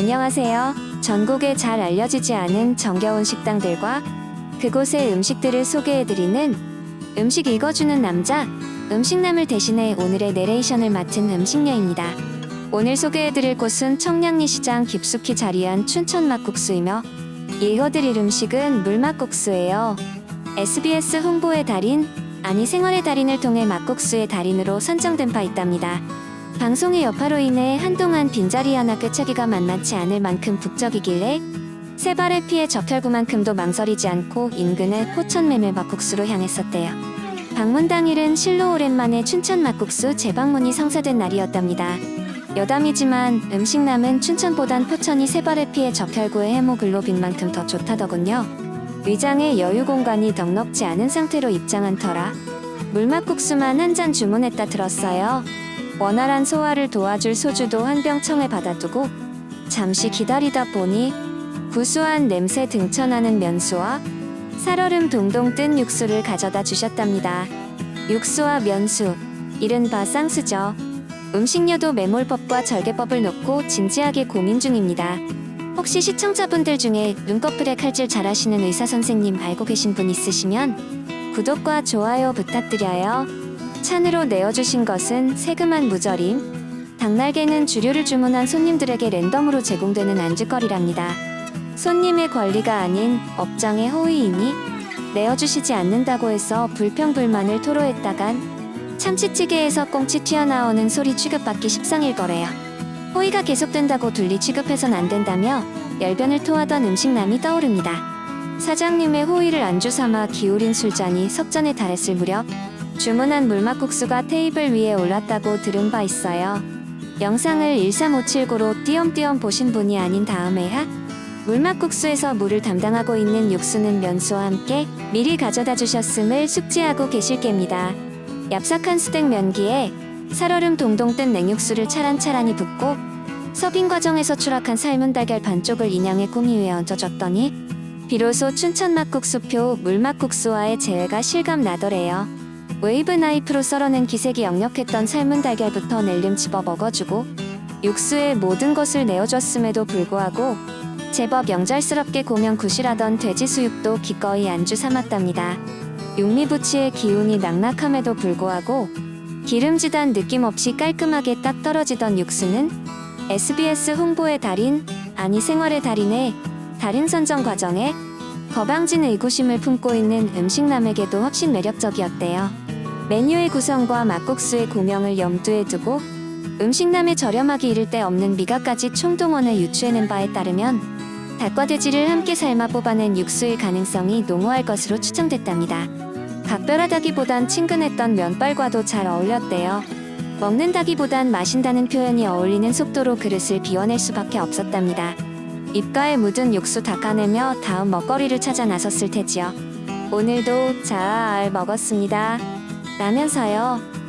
안녕하세요. 전국에 잘 알려지지 않은 정겨운 식당들과 그곳의 음식들을 소개해드리는 음식 읽어주는 남자, 음식남을 대신해 오늘의 내레이션을 맡은 음식녀입니다. 오늘 소개해드릴 곳은 청량리 시장 깊숙이 자리한 춘천 막국수이며 읽어드릴 음식은 물막국수예요. SBS 홍보의 달인, 아니 생활의 달인을 통해 막국수의 달인으로 선정된 바 있답니다. 방송의 여파로 인해 한동안 빈자리 하나 꿰차기가 만만치 않을 만큼 북적이길래 세 발을 피해 적혈구만큼도 망설이지 않고 인근의 포천 메밀 막국수로 향했었대요. 방문 당일은 실로 오랜만에 춘천 막국수 재방문이 성사된 날이었답니다. 여담이지만 음식남은 춘천보단 포천이 세 발을 피해 적혈구의 헤모글로빈만큼 더 좋다더군요. 위장에 여유 공간이 넉넉지 않은 상태로 입장한 터라 물막국수만 한 잔 주문했다 들었어요. 원활한 소화를 도와줄 소주도 한 병 청에 받아두고 잠시 기다리다 보니 구수한 냄새 등쳐나는 면수와 살얼음 동동 뜬 육수를 가져다 주셨답니다. 육수와 면수, 이른바 쌍수죠. 음식료도 매몰법과 절개법을 놓고 진지하게 고민 중입니다. 혹시 시청자분들 중에 눈꺼풀에 칼질 잘하시는 의사 선생님 알고 계신 분 있으시면 구독과 좋아요 부탁드려요. 찬으로 내어주신 것은 세금한 무절임. 닭날개는 주류를 주문한 손님들에게 랜덤으로 제공되는 안주거리랍니다. 손님의 권리가 아닌 업장의 호의이니 내어주시지 않는다고 해서 불평불만을 토로했다간 참치찌개에서 꽁치 튀어나오는 소리 취급받기 십상일 거래요. 호의가 계속된다고 둘리 취급해선 안 된다며 열변을 토하던 음식남이 떠오릅니다. 사장님의 호의를 안주 삼아 기울인 술잔이 석잔에 달했을 무렵 주문한 물막국수가 테이블 위에 올랐다고 들은 바 있어요. 영상을 13579로 띄엄띄엄 보신 분이 아닌 다음에야 물막국수에서 물을 담당하고 있는 육수는 면수와 함께 미리 가져다 주셨음을 숙지하고 계실 겁니다. 얍삭한 수댁 면기에 살얼음 동동 뜬 냉육수를 차란차란히 붓고 서빙 과정에서 추락한 삶은 달걀 반쪽을 인양의 꾸미 위에 얹어줬더니 비로소 춘천 막국수표 물막국수와의 재회가 실감 나더래요. 웨이브 나이프로 썰어낸 기색이 역력했던 삶은 달걀부터 낼름 집어 먹어주고 육수에 모든 것을 내어줬음에도 불구하고 제법 영잘스럽게 고명 구실하던 돼지 수육도 기꺼이 안주 삼았답니다. 육미부치의 기운이 낙낙함에도 불구하고 기름지단 느낌 없이 깔끔하게 딱 떨어지던 육수는 SBS 홍보의 달인, 아니 생활의 달인의 달인 선정 과정에 거방진 의구심을 품고 있는 음식남에게도 훨씬 매력적이었대요. 메뉴의 구성과 막국수의 고명을 염두에 두고 음식남의 저렴하기 이를 데 없는 미각까지 총동원해 유추해낸 바에 따르면 닭과 돼지를 함께 삶아 뽑아낸 육수일 가능성이 농후할 것으로 추정됐답니다. 각별하다기보단 친근했던 면발과도 잘 어울렸대요. 먹는다기보단 마신다는 표현이 어울리는 속도로 그릇을 비워낼 수밖에 없었답니다. 입가에 묻은 육수 닦아내며 다음 먹거리를 찾아 나섰을 테지요. 오늘도 잘 먹었습니다. 라면서요.